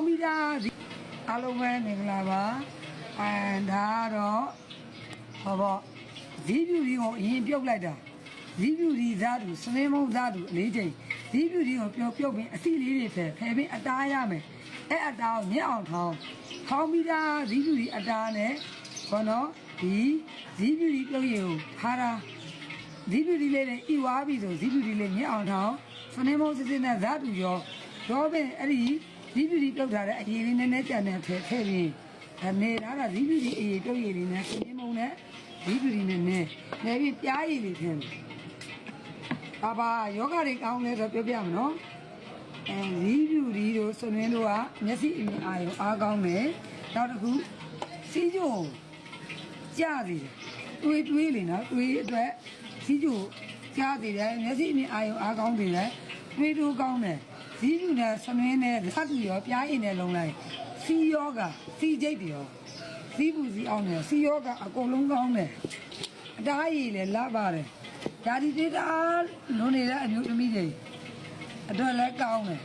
ကွန်ပျူတာအားလုံးပဲမင်္ဂလာပါအဲဒါကတော့ဟောပေါ့ဇီးပြူဒီကိုအရင်ပြုတ်လိုက်တာဇီးပြူဒီဓာတ်တူစနေမုံဓာတ်တူအလေးချိန်ဇီးပြူဒီကိုပြုတ်ပြုတ်ပြီးအစီလေးတွေဖယ်ဖယ်ပြီးအသားရမယ်အဲ့အသားကိုမြက်အောင်ထောင်းထောင်းပြီးသားဇီးပြူဒီအသားနဲ့ဘောနော်ဒီဇီးပြူဒီပြုတ်ရင်ကိုဟာတာဇီးပြူဒီလေးနဲ့ဤဝါပြီဆိုဇီးပြူဒီလေးမြင့်အောင်ထောင်းစနေမုံစစ်စစ်နဲ့ဇာတူရောတော့ပင်အဲ့ဒီ ဇီးပြူဒီပြုတ်ထားတဲ့အရေးလေးနည်းနည်းကြံနေထဲထည့်ပြီးအနေထားတာဇီးပြူဒီအရေးပြုတ်ရည်လေးနဲ့စနေမုံနဲ့ဇီးပြူဒီနဲ့နည်းနေပြီးပြားရည်လေးထည့်မယ်ဘာဘာယောဂတွေကောင်းလဲဆိုပြောပြမယ်နော်အဲဇီးပြူဒီတို့ဆွနေတို့ကမျက်စိအမြင်အာရုံအားကောင်းတယ်နောက်တစ်ခုစီးကြုံကြစီတယ်တွေးတွေးလေနော်တွေးအတွက်စီးကျူကြားစီတယ်မျက်စိအမြင်အာရုံအားကောင်းစီတယ်တွေးတိုးကောင်းတယ် ဇီးကျူနဲ့ဆနွင်းနဲ့သတ်တူရောပြားရင်နဲ့လုံးလိုက်စီယောကစီကျိတ်တယ်ရောစီးပူစီအောင်တယ်စီယောကအကုန်လုံးကောင်းတယ်အတားရည်လည်းလပါတယ်ဓာတိတေတာလွန်နေတဲ့အမျိုးသမီးတွေအတွက်လည်းကောင်းတယ်